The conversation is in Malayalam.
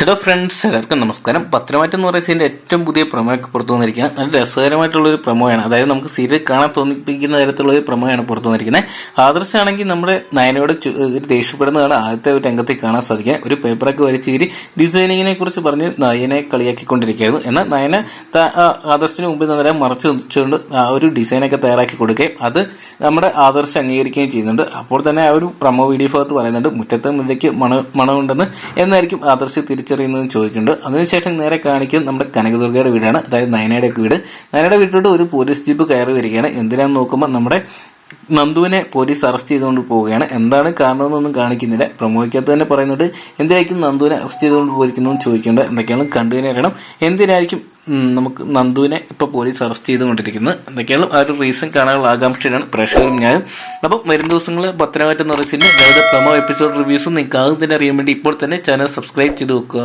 ഹലോ ഫ്രണ്ട്സ് എല്ലാവർക്കും നമസ്കാരം. പത്രമാറ്റം എന്ന് പറയുന്ന സീന്റെ ഏറ്റവും പുതിയ പ്രമോയൊക്കെ പുറത്തു വന്നിരിക്കുന്നത് നല്ല രസകരമായിട്ടുള്ള ഒരു പ്രമോയാണ് അതായത് നമുക്ക് സീരിയൽ കാണാൻ തോന്നിപ്പിക്കുന്ന തരത്തിലുള്ള ഒരു പ്രമോയാണ് പുറത്തു വന്നിരിക്കുന്നത്. ആദർശാണെങ്കിൽ നമ്മുടെ നയനയോട് ഒരു ദേഷ്യപ്പെടുന്നതാണ് ആദ്യത്തെ ഒരു രംഗത്തിൽ കാണാൻ സാധിക്കുക. ഒരു പേപ്പറൊക്കെ വരച്ച് കയറി ഡിസൈനിങ്ങിനെ കുറിച്ച് പറഞ്ഞ് നയനെ കളിയാക്കിക്കൊണ്ടിരിക്കുകയായിരുന്നു. എന്നാൽ നയന ആദർശത്തിന് മുമ്പിൽ നിന്ന് മറച്ചു വെച്ചുകൊണ്ട് ആ ഒരു ഡിസൈനൊക്കെ തയ്യാറാക്കി കൊടുക്കുകയും അത് നമ്മുടെ ആദർശം അംഗീകരിക്കുകയും ചെയ്യുന്നുണ്ട്. അപ്പോൾ തന്നെ ആ ഒരു പ്രമോ വീഡിയോ ഭാഗത്ത് പറയുന്നുണ്ട് മുറ്റത്തെ മുല്ലയ്ക്ക് മണ മണമുണ്ടെന്ന് എന്നായിരിക്കും ആദർശ് തിരിച്ചറിയുന്നതെന്ന് ചോദിക്കുന്നുണ്ട്. അതിനുശേഷം നേരെ കാണിക്കുന്നത് നമ്മുടെ കനകദുർഗയുടെ വീടാണ്. അതായത് നയനയുടെ വീട്. നയനയുടെ വീട്ടിലോട്ട് ഒരു പോലീസ് ജീപ്പ് കയറി വരികയാണ്. എന്തിനാന്ന് നോക്കുമ്പോൾ നമ്മുടെ നന്ദുവിനെ പോലീസ് അറസ്റ്റ് ചെയ്തുകൊണ്ട് പോവുകയാണ്. എന്താണ് കാരണമെന്നൊന്നും കാണിക്കുന്നില്ല. പ്രൊമോയ്ക്കകത്ത് തന്നെ പറയുന്നുണ്ട് എന്തിനായിരിക്കും നന്ദുവിനെ അറസ്റ്റ് ചെയ്തുകൊണ്ട് പോയിരിക്കുന്നതെന്ന് ചോദിക്കേണ്ടത് എന്തൊക്കെയാണ് കണ്ടുവിനെ അറിയണം. എന്തിനായിരിക്കും നമുക്ക് നന്ദുവിനെ ഇപ്പോൾ പോലീസ് അറസ്റ്റ് ചെയ്തുകൊണ്ടിരിക്കുന്നത് എന്തൊക്കെയാണ് ആ ഒരു റീസൺ കാണാനുള്ള ആകാംക്ഷയാണ് പ്രേക്ഷകരും ഞാനും. അപ്പം വരും ദിവസങ്ങളിൽ പത്തനംതിട്ട പ്രമോ പ്രൊമോ എപ്പിസോഡ് റിവ്യൂസും നിങ്ങൾക്ക് ആദ്യം തന്നെ അറിയാൻ വേണ്ടി ഇപ്പോൾ തന്നെ ചാനൽ സബ്സ്ക്രൈബ് ചെയ്ത് വെക്കുക.